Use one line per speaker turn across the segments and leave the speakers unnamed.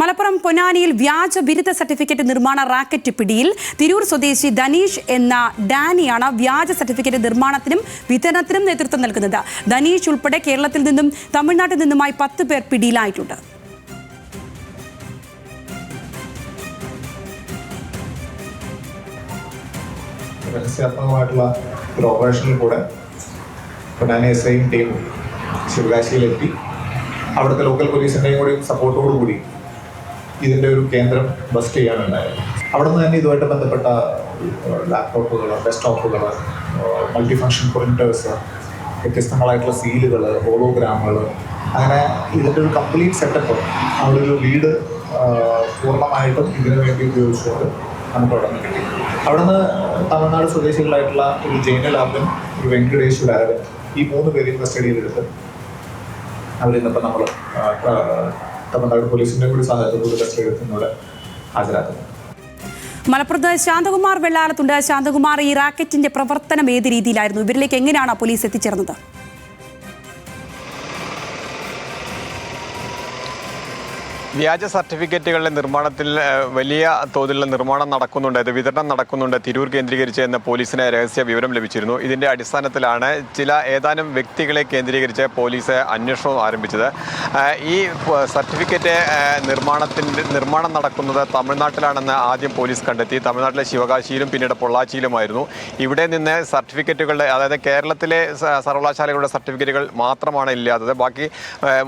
മലപ്പുറം പൊന്നാനിയിൽ വ്യാജ ബിരുദ സർട്ടിഫിക്കറ്റ് നിർമ്മാണ റാക്കറ്റ് പിടിയിൽ തിരൂർ സ്വദേശി ധനീഷ് എന്ന ഡാനിയാണ് വ്യാജ സർട്ടിഫിക്കറ്റ് നിർമ്മാണത്തിനും വിതരണത്തിനും നേതൃത്വം നൽകുന്നത്. ധനീഷ് ഉൾപ്പെടെ കേരളത്തിൽ നിന്നും തമിഴ്നാട്ടിൽ നിന്നുമായി പത്ത് പേർ പിടിയിലായിട്ടുണ്ട്.
ഓപ്പറേഷനിൽ ശിവകാശിയിലെത്തി. അവിടുത്തെ ലോക്കൽ പോലീസിന്റെയും കൂടി സപ്പോർട്ടോടു കൂടി ഇതിന്റെ ഒരു കേന്ദ്രം ബസ് ചെയ്യാനുണ്ടായത് അവിടെ നിന്ന് തന്നെ ഇതുമായിട്ട് ബന്ധപ്പെട്ട ലാപ്ടോപ്പുകൾ ഡെസ്ക്ടോപ്പുകൾ മൾട്ടി ഫങ്ഷൻ പ്രിന്റേഴ്സ് വ്യത്യസ്തങ്ങളായിട്ടുള്ള സീലുകൾ ഹോളോഗ്രാമുകൾ അങ്ങനെ ഇതിന്റെ ഒരു കംപ്ലീറ്റ് സെറ്റപ്പ് അവിടെ ഒരു വീട് പൂർണമായിട്ടും ഇതിനു വേണ്ടി ഉപയോഗിച്ചുകൊണ്ട് നമുക്ക് അവിടെ നിന്ന് കിട്ടി. അവിടുന്ന് തമിഴ്നാട് സ്വദേശികളായിട്ടുള്ള ഒരു ജൈനലാഭൻ ഒരു വെങ്കടേശ് അരവൻ ഈ മൂന്ന് പേരെയും കസ്റ്റഡിയിലെടുത്ത് അവരിന്നിപ്പോൾ നമ്മൾ തമിഴ്നാട് പോലീസിന്റെ കൂടി സഹായത്തോടുകൂടി കസ്റ്റഡി എടുത്ത് ഇന്നിവിടെ ഹാജരാക്കുന്നു.
മലപ്പുറത്ത് ശാന്തകുമാർ വെള്ളാലത്തുണ്ട്. ശാന്തകുമാർ ഈ റാക്കറ്റിന്റെ പ്രവർത്തനം ഏത് രീതിയിലായിരുന്നു? ഇവരിലേക്ക് എങ്ങനെയാണ് പോലീസ് എത്തിച്ചേർന്നത്?
വ്യാജ സർട്ടിഫിക്കറ്റുകളുടെ നിർമ്മാണത്തിൽ വലിയ തോതിലുള്ള നിർമ്മാണം നടക്കുന്നുണ്ട്. ഇത് വിതരണം നടക്കുന്നുണ്ട്. തിരൂർ കേന്ദ്രീകരിച്ച് എന്ന പോലീസിന് രഹസ്യ വിവരം ലഭിച്ചിരുന്നു. ഇതിന്റെ അടിസ്ഥാനത്തിലാണ് ചില ഏതാനും വ്യക്തികളെ കേന്ദ്രീകരിച്ച് പോലീസ് അന്വേഷണം ആരംഭിച്ചത്. ഈ സർട്ടിഫിക്കറ്റ് നിർമ്മാണത്തിന്റെ നിർമ്മാണം നടക്കുന്നത് തമിഴ്നാട്ടിലാണെന്ന് ആദ്യം പോലീസ് കണ്ടെത്തി. തമിഴ്നാട്ടിലെ ശിവകാശിയിലും പിന്നീട് പൊള്ളാച്ചിയിലുമായിരുന്നു. ഇവിടെ നിന്ന് സർട്ടിഫിക്കറ്റുകളുടെ അതായത് കേരളത്തിലെ സർവകലാശാലകളുടെ സർട്ടിഫിക്കറ്റുകൾ മാത്രമാണ് ഇല്ലാത്തത്. ബാക്കി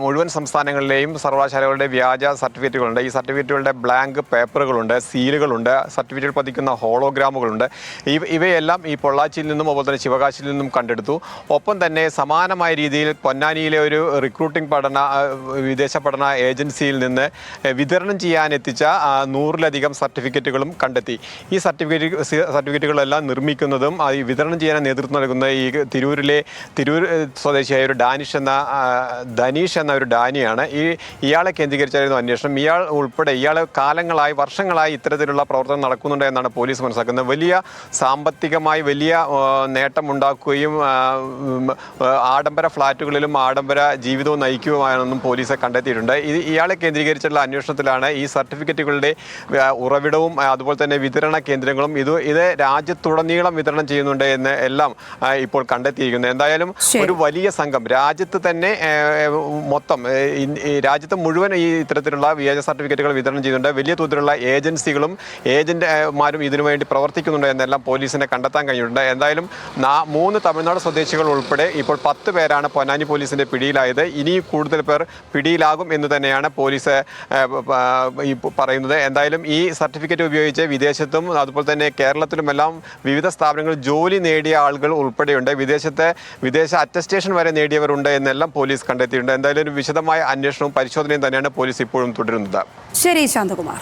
മുഴുവൻ സംസ്ഥാനങ്ങളിലെയും സർവകലാശാലകളുടെ വ്യാജ സർട്ടിഫിക്കറ്റുകളുണ്ട്. ഈ സർട്ടിഫിക്കറ്റുകളുടെ ബ്ലാങ്ക് പേപ്പറുകളുണ്ട് സീലുകളുണ്ട് സർട്ടിഫിക്കറ്റ് പതിക്കുന്ന ഹോളോഗ്രാമുകളുണ്ട് ഇവ ഇവയെല്ലാം ഈ പൊള്ളാച്ചിയിൽ നിന്നും അതുപോലെ തന്നെ ശിവകാശിയിൽ നിന്നും കണ്ടെടുത്തു. ഒപ്പം തന്നെ സമാനമായ രീതിയിൽ പൊന്നാനിയിലെ ഒരു റിക്രൂട്ടിംഗ് പഠന വിദേശ പഠന ഏജൻസിയിൽ നിന്ന് വിതരണം ചെയ്യാനെത്തിച്ച നൂറിലധികം സർട്ടിഫിക്കറ്റുകളും കണ്ടെത്തി. ഈ സർട്ടിഫിക്കറ്റ് സർട്ടിഫിക്കറ്റുകളെല്ലാം നിർമ്മിക്കുന്നതും ഈ വിതരണം ചെയ്യാൻ നേതൃത്വം നൽകുന്ന ഈ തിരൂരിലെ തിരൂർ സ്വദേശിയായ ഒരു ഡാനിഷ് എന്ന ധനീഷ് എന്ന ഒരു ഡാനിയാണ്. ഈ ഇയാളെ കേന്ദ്രീകരിച്ചായിരുന്നു അന്വേഷണം. ഇയാൾ ഉൾപ്പെടെ ഇയാൾ കാലങ്ങളായി വർഷങ്ങളായി ഇത്തരത്തിലുള്ള പ്രവർത്തനം നടക്കുന്നുണ്ട് എന്നാണ് പോലീസ് മനസ്സിലാക്കുന്നത്. വലിയ സാമ്പത്തികമായി വലിയ നേട്ടം നേട്ടമുണ്ടാക്കുകയും ആഡംബര ഫ്ളാറ്റുകളിലും ആഡംബര ജീവിതവും നയിക്കുകയാണെന്നും പോലീസ് കണ്ടെത്തിയിട്ടുണ്ട്. ഇത് ഇയാളെ കേന്ദ്രീകരിച്ചുള്ള അന്വേഷണത്തിലാണ് ഈ സർട്ടിഫിക്കറ്റുകളുടെ ഉറവിടവും അതുപോലെ തന്നെ വിതരണ കേന്ദ്രങ്ങളും ഇത് ഇത് രാജ്യത്തുടനീളം വിതരണം ചെയ്യുന്നുണ്ട് എന്ന് എല്ലാം ഇപ്പോൾ കണ്ടെത്തിയിരിക്കുന്നത് എന്തായാലും ഒരു വലിയ സംഘം രാജ്യത്ത് തന്നെ മൊത്തം രാജ്യത്ത് മുഴുവൻ ഈ ഇത്തരത്തിലുള്ള വ്യാജ സർട്ടിഫിക്കറ്റുകൾ വിതരണം ചെയ്യുന്നുണ്ട്. വലിയ തോതിലുള്ള ഏജൻസികളും ഏജന്റുമാരും ഇതിനുവേണ്ടി പ്രവർത്തിക്കുന്നുണ്ട് എന്നെല്ലാം പോലീസിനെ കണ്ടെത്താൻ കഴിഞ്ഞിട്ടുണ്ട് എന്തായാലും മൂന്ന് തമിഴ്നാട് സ്വദേശികൾ ഉൾപ്പെടെ ഇപ്പോൾ പത്ത് പേരാണ് പൊന്നാനി പോലീസിന്റെ പിടിയിലായത്. ഇനി കൂടുതൽ പേർ പിടിയിലാകും എന്ന് തന്നെയാണ് പോലീസ് പറയുന്നത്. എന്തായാലും ഈ സർട്ടിഫിക്കറ്റ് ഉപയോഗിച്ച് വിദേശത്തും അതുപോലെ തന്നെ കേരളത്തിലുമെല്ലാം വിവിധ സ്ഥാപനങ്ങളിൽ ജോലി നേടിയ ആളുകൾ ഉൾപ്പെടെയുണ്ട്. വിദേശത്തെ വിദേശ അറ്റസ്റ്റേഷൻ വരെ നേടിയവരുണ്ട് എന്നെല്ലാം പോലീസ് കണ്ടെത്തിയിട്ടുണ്ട്. എന്തായാലും ഒരു വിശദമായ അന്വേഷണവും പരിശോധനയും തന്നെയാണ് പോലീസ് ഇപ്പോഴും തുടരുന്നത്.
ശരി ശാന്തകുമാർ.